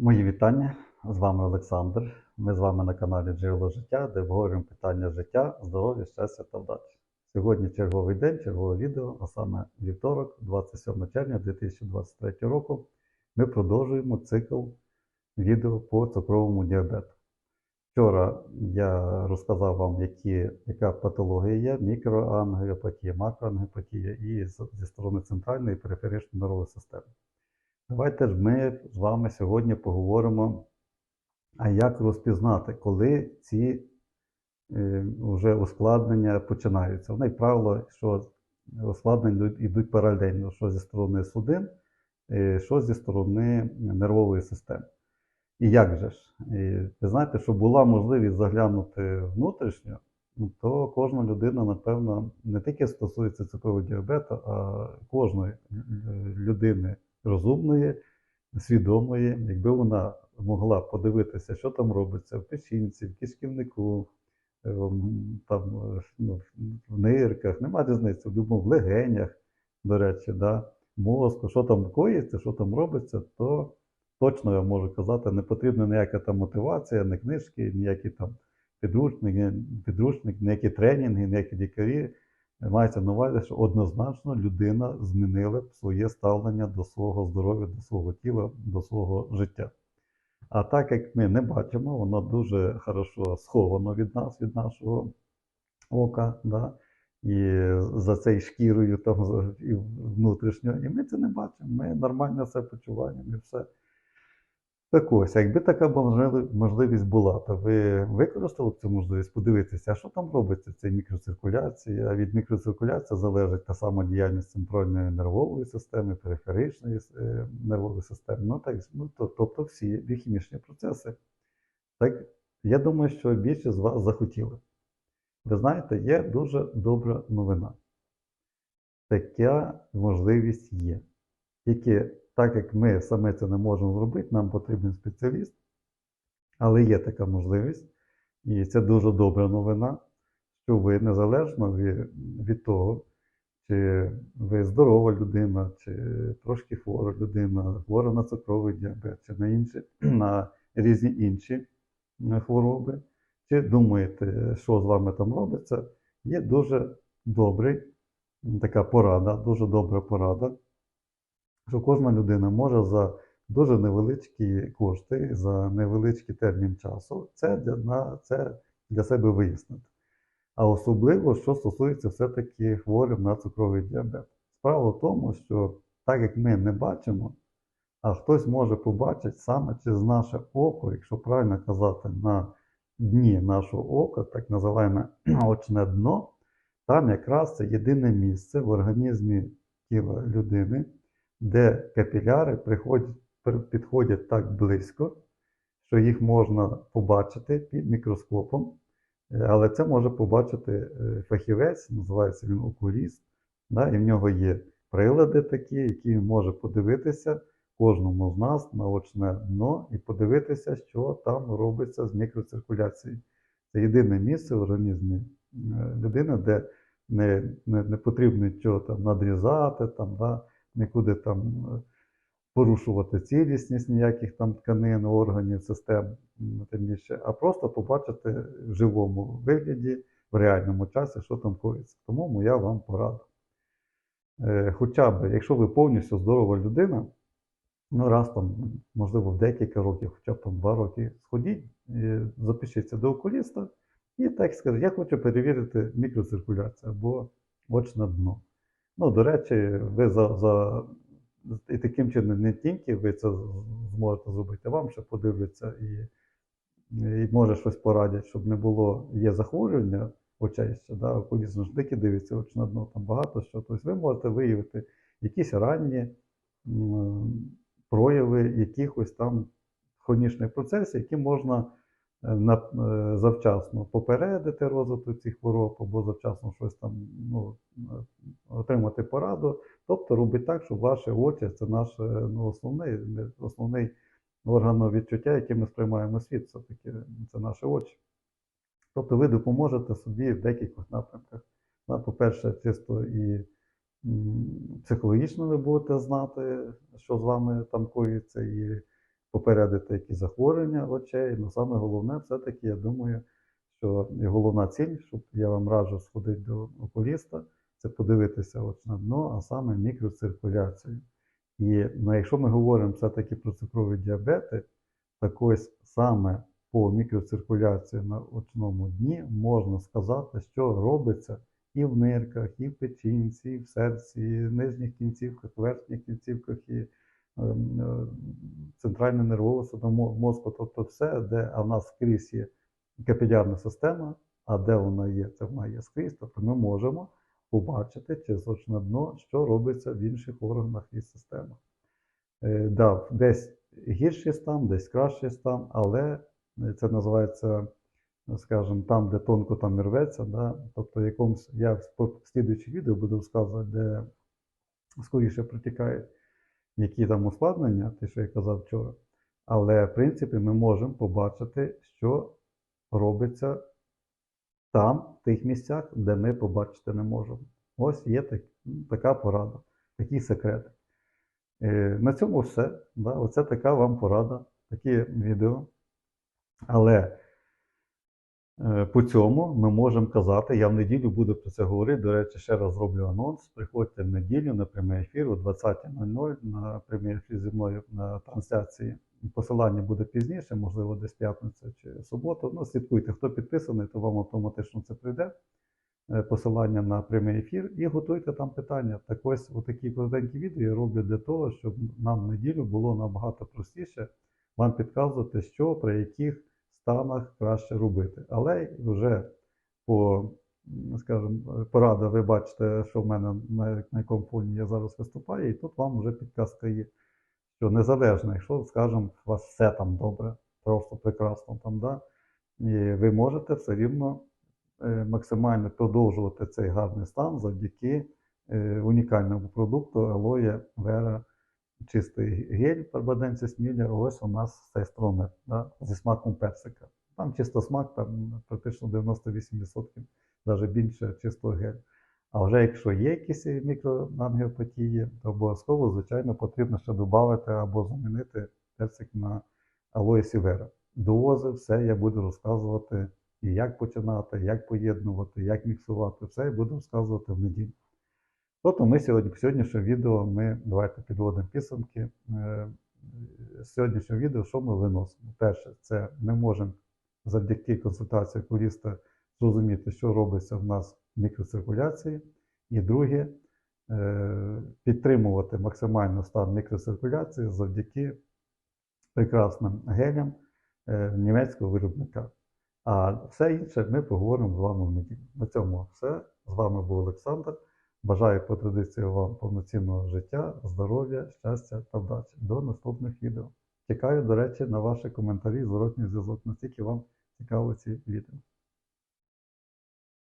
Мої вітання. З вами Олександр. Ми з вами на каналі Джерело життя, де обговорюємо питання життя, здоров'я, щастя та вдачі. Сьогодні черговий день, чергове відео, а саме вівторок, 27 червня 2023 року. Ми продовжуємо цикл відео по цукровому діабету. Вчора я розказав вам, які, яка патологія є, мікроангіопатія, макроангіопатія і зі сторони центральної і периферичної нервової системи. Давайте ж ми з вами сьогодні поговоримо, а як розпізнати, коли ці е, вже ускладнення починаються. Вони, як правило, що ускладнення йдуть- паралельно, що зі сторони судин, е, що зі сторони нервової системи. І як же ж? І ви знаєте, щоб була можливість заглянути внутрішньо, ну, то кожна людина, напевно, не тільки стосується цукрового діабету, а кожної людини розумної, свідомої, якби вона могла подивитися, що там робиться в печінці, в кишківнику, е, там, е, ну, в нирках, нема різниці, в будь-якому в легенях, до речі, да, мозку, що там коїться, що там робиться, то точно я можу казати, не потрібна ніяка там мотивація, не книжки, ніякі там підручники, підручник, ніякі тренінги, ніякі лікарі. Мається на увазі, що однозначно людина змінила б своє ставлення до свого здоров'я, до свого тіла, до свого життя. А так як ми не бачимо, воно дуже хорошо сховано від нас, від нашого ока, да? і за цією шкірою там і внутрішньо, і ми це не бачимо. Ми нормально це почуваємо і все. Так ось, якби така можливість була, то ви використали б цю можливість подивитися, а що там робиться в цій мікроциркуляції, а від мікроциркуляції залежить та сама діяльність центральної нервової системи, периферичної е, нервової системи, ну, так, ну, то- тобто всі біохімічні процеси. Так, я думаю, що більшість з вас захотіли. Ви знаєте, є дуже добра новина. Така можливість є. Тільки так як ми саме це не можемо зробити, нам потрібен спеціаліст, але є така можливість, і це дуже добра новина, що ви незалежно від, того, чи ви здорова людина, чи трошки хвора людина, хвора на цукровий діабет, чи на інші, на різні інші е, хвороби, чи думаєте, що з вами там робиться, є дуже добрий, така порада, дуже добра порада що кожна людина може за дуже невеличкі кошти, за невеличкий термін часу це для, це для себе вияснити. А особливо, що стосується все-таки хворих на цукровий діабет. Справа в тому, що так як ми не бачимо, а хтось може побачити саме через наше око, якщо правильно казати, на дні нашого ока, так називаємо очне дно, там якраз це єдине місце в організмі тіла людини, де капіляри підходять так близько, що їх можна побачити під мікроскопом. Е, Але це може побачити е, фахівець, називається він окуліст, да, і в нього є прилади такі, які він може подивитися кожному з нас на очне дно і подивитися, що там робиться з мікроциркуляцією. Це єдине місце в організмі е, людини, де не, не, не потрібно нічого там надрізати, там, да, нікуди там е, порушувати цілісність ніяких там тканин, органів, систем, тим більше, а просто побачити в живому вигляді, в реальному часі, що там коїться. Тому моя вам порада. Е, Хоча б, якщо ви повністю здорова людина, ну раз там, можливо, в декілька років, хоча б там два роки, сходіть, е, запишіться до окуліста і так скажіть, я хочу перевірити мікроциркуляцію або очне дно. Ну, до речі, ви за, за і таким чином не тільки ви це зможете зробити, вам ще подивляться і, і може щось порадять, щоб не було є захворювання очей ще, да, окуліст ж тільки дивиться очне дно, там багато що. Тобто ви можете виявити якісь ранні прояви якихось там хронічних процесів, які можна на, завчасно попередити розвиток цих хвороб, або завчасно щось там ну, е, отримати пораду. Тобто робить так, щоб ваші очі це наш е, ну, основний, основний орган відчуття, яким ми сприймаємо світ, все-таки це наші очі. Тобто ви допоможете собі в декількох напрямках. По-перше, чисто і психологічно ви будете знати, що з вами там коїться, і попередити якісь захворювання очей. Ну, саме головне, все-таки, я думаю, що головна ціль, щоб я вам раджу сходити до окуліста, це подивитися очне дно, а саме мікроциркуляцію. І ну, якщо ми говоримо все-таки про цукровий діабети, так ось саме по мікроциркуляції на очному дні можна сказати, що робиться і в нирках, і в печінці, і в серці, і в нижніх кінцівках, верхніх кінцівках, і ем, е, центральна нервова система мозку, тобто все, де в нас скрізь є капілярна система, а де вона є, це вона є скрізь, тобто ми можемо побачити через очне дно, що робиться в інших органах і системах. Е, да, десь гірший стан, десь кращий стан, але е, це називається, скажімо, там, де тонко там і рветься. Да? Тобто, якомусь, я в слідуючих відео буду розказувати, де скоріше протікають які там ускладнення, те, що я казав вчора. Але, в принципі, ми можемо побачити, що робиться там, в тих місцях, де ми побачити не можемо. Ось є так, така порада, такий секрет. Е, на цьому все. Да? Оце така вам порада, такі відео. Але по цьому ми можемо казати, я в неділю буду про це говорити. До речі, ще раз зроблю анонс. Приходьте в неділю на прямий ефір о 20.00 на прямий ефір зі мною на трансляції. Посилання буде пізніше, можливо, десь п'ятниця чи суботу. Ну, слідкуйте, хто підписаний, то вам автоматично це прийде. Е, Посилання на прямий ефір і готуйте там питання. Так ось отакі коротенькі відео я роблю для того, щоб нам в неділю було набагато простіше вам підказувати, що при яких станах краще робити. Але вже по, скажімо, порада, ви бачите, що в мене на, на якому фоні я зараз виступаю, і тут вам вже підказка є, що незалежно, якщо, скажімо, у вас все там добре, просто прекрасно там, да, і ви можете все рівно е, максимально продовжувати цей гарний стан завдяки е, унікальному продукту Aloe Vera чистий гель Парбаденці Сміллер, ось у нас цей стромер да, зі смаком персика. Там чисто смак, там практично 98%, навіть більше чистого гелю. А вже якщо є якісь мікроангіопатії, то обов'язково, звичайно, потрібно ще додати або замінити персик на алоє сівера. Дози, все я буду розказувати, і як починати, як поєднувати, як міксувати, все я буду розказувати в неділю. Тобто ми сьогодні, в сьогоднішньому відео ми давайте підводимо підсумки. Е, З сьогоднішнього відео, що ми виносимо? Перше, це ми можемо завдяки консультації окуліста зрозуміти, що робиться в нас в мікроциркуляції. І друге, е, підтримувати максимально стан мікроциркуляції завдяки прекрасним гелям е, німецького виробника. А все інше ми поговоримо з вами в неділю. На цьому все. З вами був Олександр. Бажаю по традиції вам повноцінного життя, здоров'я, щастя та вдачі. До наступних відео. Чекаю, до речі, на ваші коментарі, зворотній зв'язок, наскільки вам цікаво ці відео.